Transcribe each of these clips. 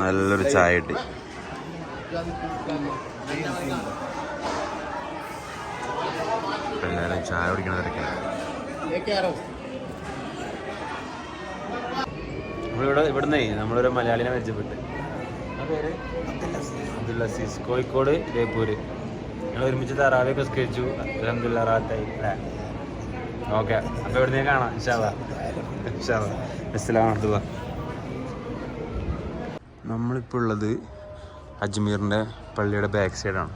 നല്ലൊരു ചായ കിട്ടി. എല്ലാവരും ചായ കുടിക്കണ ഇവിടുന്ന് നമ്മളൊരു മലയാളിനെ പരിചയപ്പെട്ട്. അബ്ദുൽ അസീസ്. കോഴിക്കോട് ജയ്പൂര്. ഞങ്ങൾ ഒരുമിച്ച് തറാവിയൊക്കെ സ്കെച്ചു അലഹമുല്ല റാത്തായി ഓക്കെ. അപ്പോൾ ഇവിടുന്ന് കാണാം ഇഷാദ ഇൻഷാല്ല അസ്സലാമത്തുള്ള നമ്മളിപ്പോൾ ഉള്ളത് അജ്മീറിന്റെ പള്ളിയുടെ ബാക്ക് സൈഡാണ്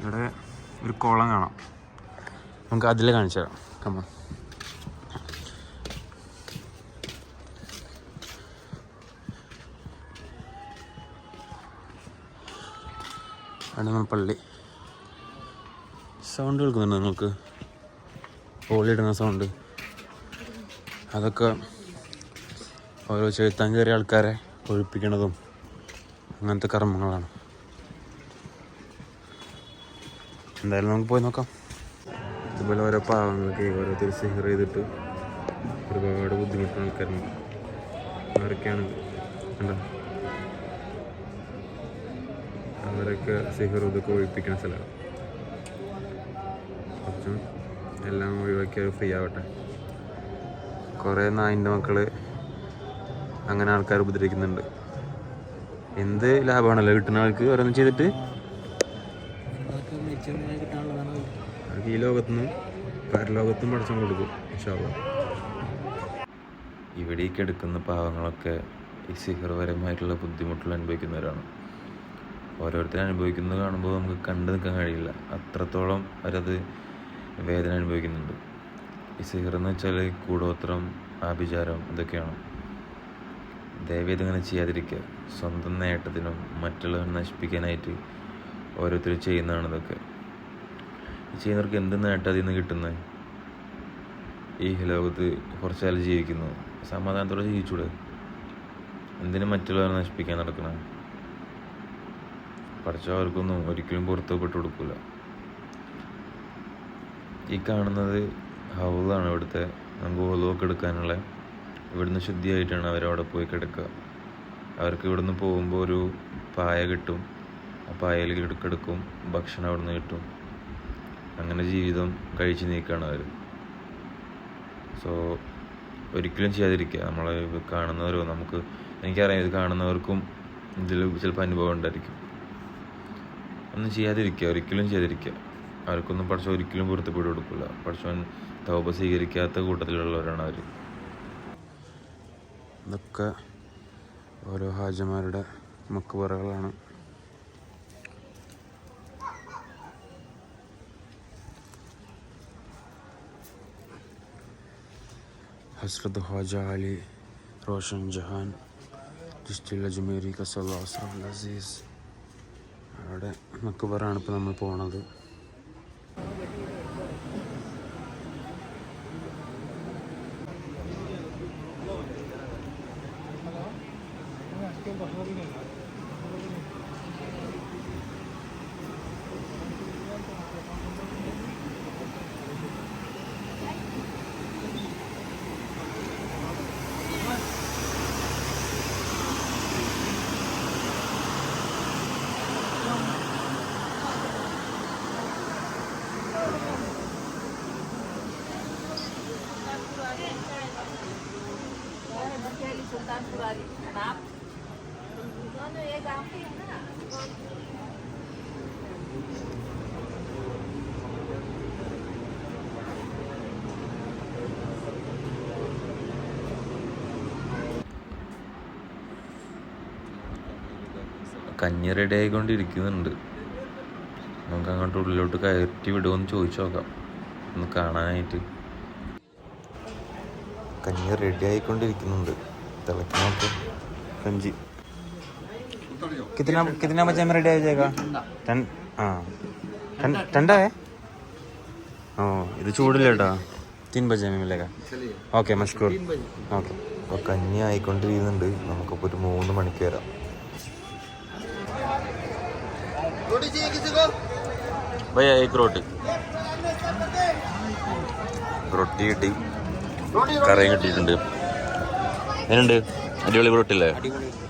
ഇവിടെ ഒരു കുളം കാണാം. നമുക്ക് അതിൽ കാണിച്ചു തരാം. കമ്മ പള്ളി. സൗണ്ട് കേൾക്കുന്നുണ്ട് നിങ്ങൾക്ക്? ഓളിയിടുന്ന സൗണ്ട് അതൊക്കെ ഓരോ ചെഴുത്താൻ കയറിയ ആൾക്കാരെ ഒഴിപ്പിക്കണതും അങ്ങനത്തെ കർമ്മങ്ങളാണ്. എന്തായാലും നമുക്ക് പോയി നോക്കാം. ഇതുപോലെ ഓരോ പാവങ്ങൾക്ക് ഓരോരുത്തർ സിഹർ ചെയ്തിട്ട് ഒരുപാട് ബുദ്ധിമുട്ടുന്ന ആൾക്കാരുണ്ട്. അവരൊക്കെയാണ് കണ്ടോ? അവരൊക്കെ സിഹർ ഇതൊക്കെ ഒഴിപ്പിക്കുന്ന സ്ഥലമാണ്. കുറച്ചും എല്ലാം ഒഴിവാക്കി ഫ്രീ ആവട്ടെ. കുറേ നായിന്റെ മക്കൾ അങ്ങനെ ആൾക്കാർ ഉപദ്രവിക്കുന്നുണ്ട്. എന്ത് ലാഭമാണല്ലോ കിട്ടുന്ന ആൾക്ക് ഓരോന്നും ചെയ്തിട്ട്? ഈ ലോകത്തുനിന്നും പരലോകത്തും പഠിച്ചു കൊടുക്കും. ഇവിടേക്ക് എടുക്കുന്ന പാവങ്ങളൊക്കെ ഈ സിഹർപരമായിട്ടുള്ള ബുദ്ധിമുട്ടുകൾ അനുഭവിക്കുന്നവരാണ്. ഓരോരുത്തർ അനുഭവിക്കുന്നത് കാണുമ്പോൾ നമുക്ക് കണ്ടു നിൽക്കാൻ കഴിയില്ല. അത്രത്തോളം അവരത് വേദന അനുഭവിക്കുന്നുണ്ട്. ഈ സിഹർ എന്ന് വെച്ചാൽ കൂടോത്രം ആഭിചാരം ഇതൊക്കെയാണ്. ദയവേത് ഇങ്ങനെ ചെയ്യാതിരിക്കുക. സ്വന്തം നേട്ടത്തിനും മറ്റുള്ളവരെ നശിപ്പിക്കാനായിട്ട് ഓരോരുത്തർ ചെയ്യുന്നതാണ് ഇതൊക്കെ. ചെയ്യുന്നവർക്ക് എന്ത് നേട്ടം അതിൽ നിന്ന് കിട്ടുന്നത് ഈ ലോകത്ത് കുറച്ചാൽ ജീവിക്കുന്നു. സമാധാനത്തോടെ ജീവിച്ചൂടെ? എന്തിനും മറ്റുള്ളവരെ നശിപ്പിക്കാൻ നടക്കണം? പഠിച്ചവർക്കൊന്നും ഒരിക്കലും പുറത്ത് പെട്ട് കൊടുക്കില്ല ഈ കാണുന്നത് ഹൗളാണ് ഇവിടുത്തെ നമുക്ക് ഒലുവൊക്കെ എടുക്കാനുള്ള ഇവിടുന്ന് ശുദ്ധിയായിട്ടാണ് അവരവിടെ പോയി കിടക്കുക. അവർക്ക് ഇവിടുന്ന് പോകുമ്പോൾ ഒരു പായ കിട്ടും. ആ പായയിൽ കിടക്കും ഭക്ഷണം അവിടുന്ന് കിട്ടും. അങ്ങനെ ജീവിതം കഴിച്ചു നീക്കുകയാണ് അവർ സോ ഒരിക്കലും ചെയ്യാതിരിക്കുക. നമ്മൾ കാണുന്നവരോ നമുക്ക് എനിക്കറിയാം ഇത് കാണുന്നവർക്കും ഇതിൽ ചിലപ്പോൾ അനുഭവം ഉണ്ടായിരിക്കും. ഒന്നും ചെയ്യാതിരിക്കുക. ഒരിക്കലും ചെയ്യാതിരിക്കുക. അവർക്കൊന്നും പഠിച്ച ഒരിക്കലും പൊരുത്തപ്പെട്ടു കൊടുക്കില്ല പഠിച്ചവൻ തൗപ സ്വീകരിക്കാത്ത കൂട്ടത്തിലുള്ളവരാണ് അവർ ഇതൊക്കെ ഓരോ ഹാജമാരുടെ മക്കുപറകളാണ് ഹസ്രത് ഹാജ അലി റോഷൻ ജഹാൻ ഡിസ്റ്റിൽ അജ്മേരി കസൽ അസീസ്. അവിടെ മക്കുബറാണ് ഇപ്പോൾ നമ്മൾ പോണത്. കഞ്ഞി റെഡി ആയിക്കൊണ്ടിരിക്കുന്നുണ്ട്. നമുക്ക് അങ്ങോട്ട് ഉള്ളിലോട്ട് കയറ്റി വിടുമെന്ന് ചോദിച്ചു നോക്കാം. ഒന്ന് കാണാനായിട്ട്. കഞ്ഞി റെഡി ആയിക്കൊണ്ടിരിക്കുന്നുണ്ട്. തിളക്കി നോക്കാം. കഞ്ചി कितना कितना बजे में रेडी आ जाएगा ടെൻ ആ ടെൻ ടെൻഡായേ ഓ ഇത് ചൂടില്ല കേട്ടോ തീൻ ബജെ മില്ലേക്ക ഓക്കെ മഷ്കൂർ ഓക്കെ അപ്പോൾ കഞ്ഞി ആയിക്കൊണ്ടിരിക്കുന്നുണ്ട് നമുക്കിപ്പോൾ ഒരു മൂന്ന് മണിക്ക് വരാം ഭയ്യ ഏക്ക് റോട്ടി റൊട്ടി കിട്ടി കറിയും കിട്ടിയിട്ടുണ്ട് എങ്ങനെയുണ്ട് അടിപൊളി റൊട്ടില്ലേ ഇതാ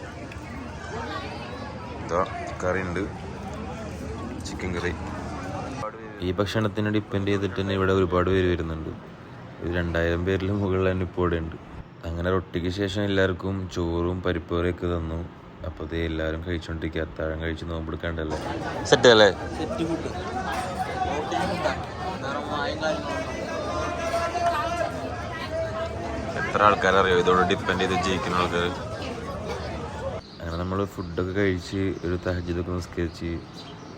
കറി ഉണ്ട് ചിക്കൻ കറി. ഈ ഭക്ഷണത്തിനെ ഡിപ്പെൻഡ് ചെയ്തിട്ട് തന്നെ ഇവിടെ ഒരുപാട് പേര് വരുന്നുണ്ട്. ഒരു രണ്ടായിരം പേരിൽ മുകളിൽ തന്നെ ഇപ്പോൾ ഇവിടെ ഉണ്ട്. അങ്ങനെ റൊട്ടിക്ക് ശേഷം എല്ലാവർക്കും ചോറും പരിപ്പ് കറിയൊക്കെ തന്നു. അപ്പോൾ ഇത് എല്ലാവരും കഴിച്ചുകൊണ്ടിരിക്കുക അത്താഴം കഴിച്ച് നോമ്പെടുക്കാണ്ടല്ലേ? സെറ്റ് അല്ലേ? എത്ര ആൾക്കാരറിയോ? ഇതോട് ഡിപ്പെൻഡ് ചെയ്ത് ജീവിക്കുന്ന ആൾക്കാർ നമ്മൾ ഫുഡൊക്കെ കഴിച്ച് ഒരു തഹജിതൊക്കെ നിസ്കരിച്ച്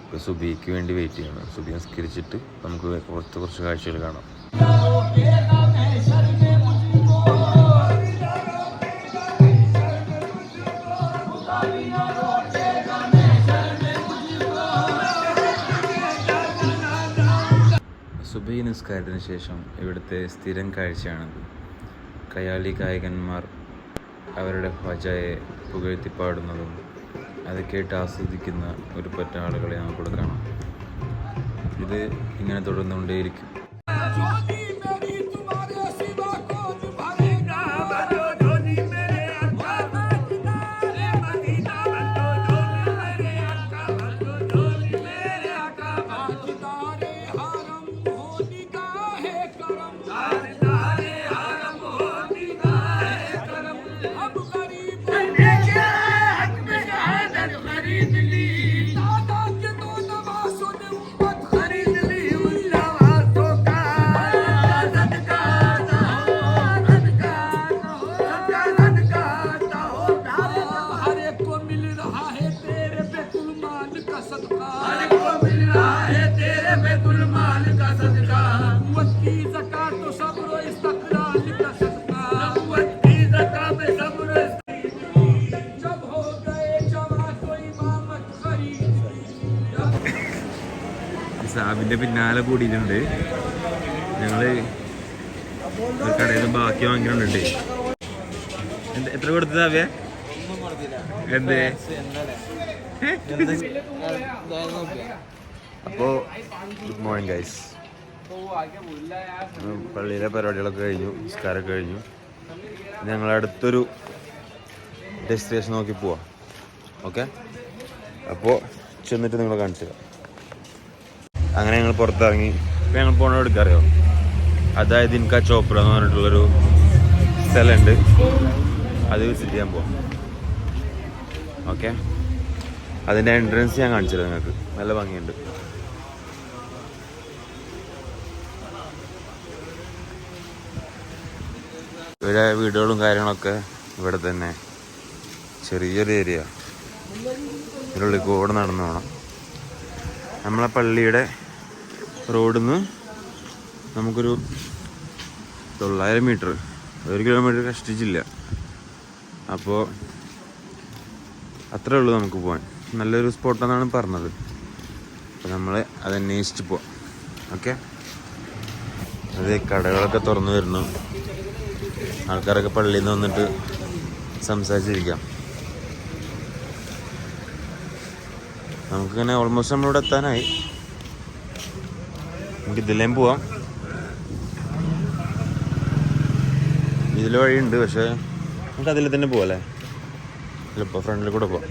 ഇപ്പോൾ സുബിക്ക് വേണ്ടി വെയിറ്റ് ചെയ്യണം. സുബി നിസ്കരിച്ചിട്ട് നമുക്ക് കുറച്ച് കുറച്ച് കാഴ്ചകൾ കാണാം. സുബൈ നിസ്കാരത്തിന് ശേഷം ഇവിടുത്തെ സ്ഥിരം കാഴ്ചയാണിത്. കയാളി ഗായകന്മാർ അവരുടെ ഭജയെ പുകഴ്ത്തിപ്പാടുന്നതും അത് കേട്ട് ആസ്വദിക്കുന്ന ഒരു പറ്റ ആളുകളെ നമുക്കിവിടെ കാണാം. ഇത് ഇങ്ങനെ തുടർന്നുകൊണ്ടേയിരിക്കും. സാബിന്റെ പിന്നാലെ കൂടിയിട്ടുണ്ട്. ഞങ്ങൾ കടയിൽ ബാക്കി വാങ്ങിയിട്ടുണ്ട് എത്ര കൊടുത്തതാവ്യ എന്തേ? അപ്പോൾ ഗുഡ് മോർണിംഗ് ഗൈസ് പള്ളിയിലെ പരിപാടികളൊക്കെ കഴിഞ്ഞു നിസ്കാരമൊക്കെ കഴിഞ്ഞു. ഞങ്ങൾ അടുത്തൊരു ഡെസ്റ്റിനേഷൻ നോക്കി പോവാം. ഓക്കെ അപ്പോൾ ചെന്നിട്ട് നിങ്ങളെ കാണിച്ചു തരാം അങ്ങനെ ഞങ്ങൾ പുറത്തിറങ്ങി. ഇപ്പം ഞങ്ങൾ പോണ എടുക്കറിയോ? അതായത് ഇൻക ചോപ്ര എന്ന് പറഞ്ഞിട്ടുള്ളൊരു സ്ഥലമുണ്ട്. അത് വിസിറ്റ് ചെയ്യാൻ പോവാം. ഓക്കെ അതിന്റെ എൻട്രൻസ് ഞാൻ കാണിച്ചു തരാം നിങ്ങൾക്ക്. നല്ല ഭംഗിയുണ്ട്. ഇവരെ വീടുകളും കാര്യങ്ങളൊക്കെ ഇവിടെ തന്നെ. ചെറിയൊരു ഏരിയ ഇതിനുള്ളിൽ കൂടെ നടന്നു പോകണം നമ്മളെ പള്ളിയുടെ റോഡിൽ നിന്ന് നമുക്കൊരു തൊള്ളായിരം മീറ്റർ ഒരു കിലോമീറ്റർ കഷ്ടിച്ചില്ല. അപ്പോൾ അത്രേ ഉള്ളൂ നമുക്ക് പോകാൻ നല്ലൊരു സ്പോട്ടെന്നാണ് പറഞ്ഞത്. അപ്പോൾ നമ്മൾ അതന്വേഷിച്ച് പോവാം. ഓക്കെ? അത് കടകളൊക്കെ തുറന്നു വരുന്നു ആൾക്കാരൊക്കെ പള്ളിയിൽ നിന്ന് വന്നിട്ട് സംസാരിച്ചിരിക്കാം. നമുക്കിങ്ങനെ ഓൾമോസ്റ്റ് നമ്മളിവിടെ എത്താനായി. നമുക്ക് ഇതിലേം പോവാം. ഇതിൽ വഴിയുണ്ട് പക്ഷേ നമുക്ക് അതിൽ തന്നെ പോവാല്ലേ? ഇപ്പോൾ ഫ്രണ്ടിൽ കൂടെ പോവാം.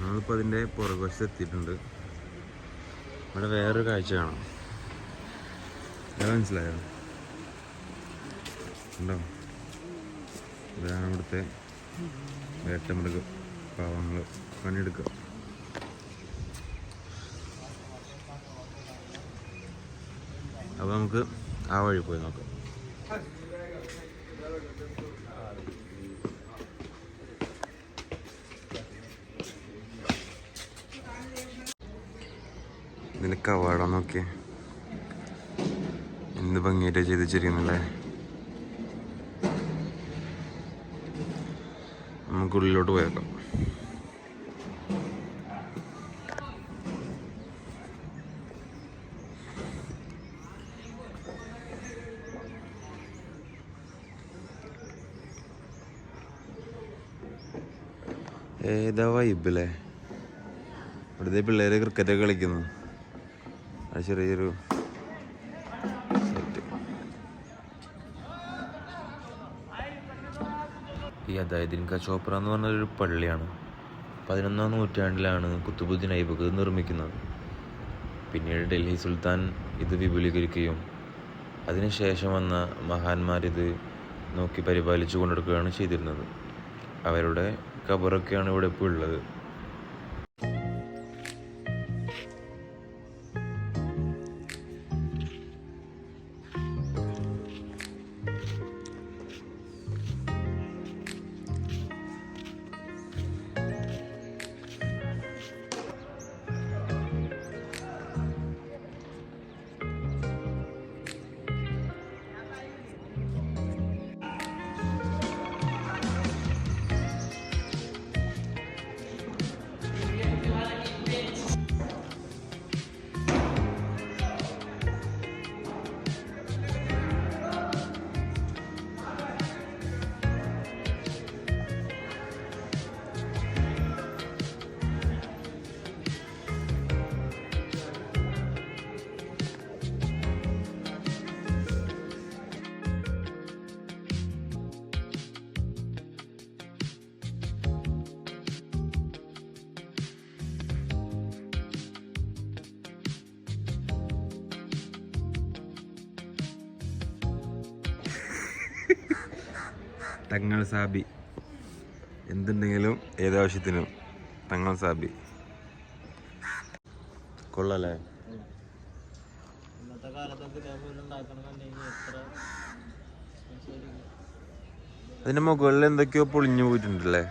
നമ്മളിപ്പോൾ അതിന്റെ പുറകുവശത്ത് എത്തിയിട്ടുണ്ട്. ഇവിടെ വേറൊരു കാഴ്ച കാണാം. മനസ്സിലായോ? ഉണ്ടോ ഇതാണ് ഇവിടുത്തെ വേട്ടമൃഗം. പാവങ്ങൾ പണിയെടുക്കുക അപ്പോൾ നമുക്ക് ആ വഴി പോയി നോക്കാം. നിനക്ക് അവാർഡാ നോക്കിയേ? എന്ത് ഭംഗിയായിട്ട് ചെയ്ത് വെച്ചിരിക്കുന്നില്ലേ നമുക്ക് ഉള്ളിലോട്ട് പോയേക്കാം. ഏതാ വൈബല്ലേ ഇവിടുത്തെ പിള്ളേര് ക്രിക്കറ്റൊക്കെ കളിക്കുന്നു. അത് ചെറിയൊരു അദായദിൻ ക ചോപ്ര എന്ന് പറഞ്ഞൊരു പള്ളിയാണ്. പതിനൊന്നാം നൂറ്റാണ്ടിലാണ് കുത്തുബുദ്ദീൻ ഐബക്ക് നിർമ്മിക്കുന്നത്. പിന്നീട് ഡൽഹി സുൽത്താൻ ഇത് വിപുലീകരിക്കുകയും അതിനുശേഷം വന്ന മഹാന്മാരിത് നോക്കി പരിപാലിച്ചു കൊണ്ടെടുക്കുകയാണ് ചെയ്തിരുന്നത്. അവരുടെ ഖബറൊക്കെയാണ് ഇവിടെ ഇപ്പോൾ ഉള്ളത്. തങ്ങൾ സാബി. എന്തുണ്ടെങ്കിലും ഏതാവശ്യത്തിനും തങ്ങൾ സാബി. കൊള്ളല്ലേ? ഇന്നത്തെ കാലത്തൊക്കെ ഇതേപോലെ ഉണ്ടാക്കണമെന്നുണ്ടെങ്കിൽ എത്ര അതിന്റെ മുകളിൽ എന്തൊക്കെയോ പൊളിഞ്ഞു പോയിട്ടുണ്ടല്ലേ?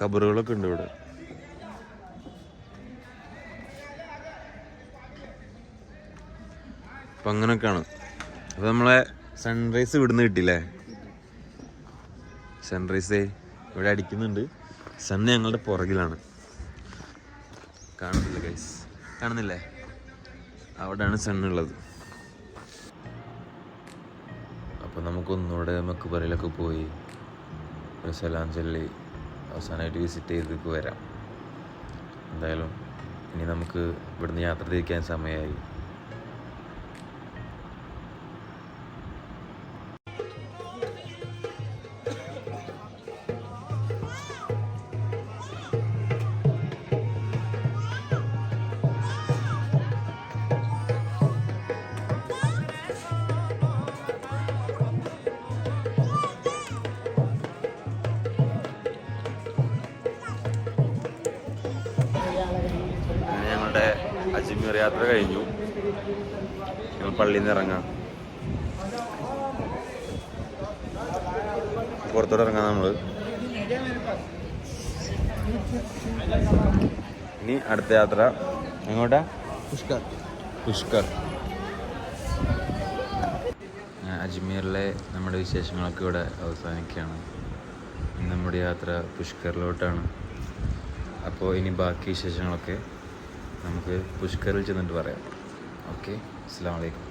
കബറുകളൊക്കെ ഉണ്ട് ഇവിടെ. അപ്പൊ അങ്ങനൊക്കെയാണ്. അപ്പൊ നമ്മളെ സൺറൈസ് ഇവിടുന്ന് കിട്ടില്ലേ സൺറൈസ് ഇവിടെ അടിക്കുന്നുണ്ട്. സൺ ഞങ്ങളുടെ പുറകിലാണ്. കാണുന്നില്ല ഗൈസ് കാണുന്നില്ലേ? അവിടെയാണ് സണ്ണുള്ളത് അപ്പോൾ നമുക്കൊന്നുകൂടെ മക്കുപറയിലൊക്കെ പോയി ഒരു സലാം ചൊല്ലി അവസാനമായിട്ട് വിസിറ്റ് ചെയ്തിട്ട് വരാം. എന്തായാലും ഇനി നമുക്ക് ഇവിടുന്ന് യാത്ര തിരിക്കാൻ സമയമായി. യാത്ര കഴിഞ്ഞു. ഞങ്ങൾ പള്ളിയിൽ നിന്ന് ഇറങ്ങാം. പുറത്തോട്ട് ഇറങ്ങാം നമ്മൾ ഇനി അടുത്ത യാത്ര എങ്ങോട്ടാ? പുഷ്കർ. പുഷ്കർ. അജ്മീറിലെ നമ്മുടെ വിശേഷങ്ങളൊക്കെ ഇവിടെ അവസാനിക്കുകയാണ്. നമ്മുടെ യാത്ര പുഷ്കറിലോട്ടാണ്. അപ്പോൾ ഇനി ബാക്കി വിശേഷങ്ങളൊക്കെ നമുക്ക് പുഷ്കറിൽ ചെന്നിട്ട് പറയാം. ഓക്കെ? അസ്സാം വലൈക്കും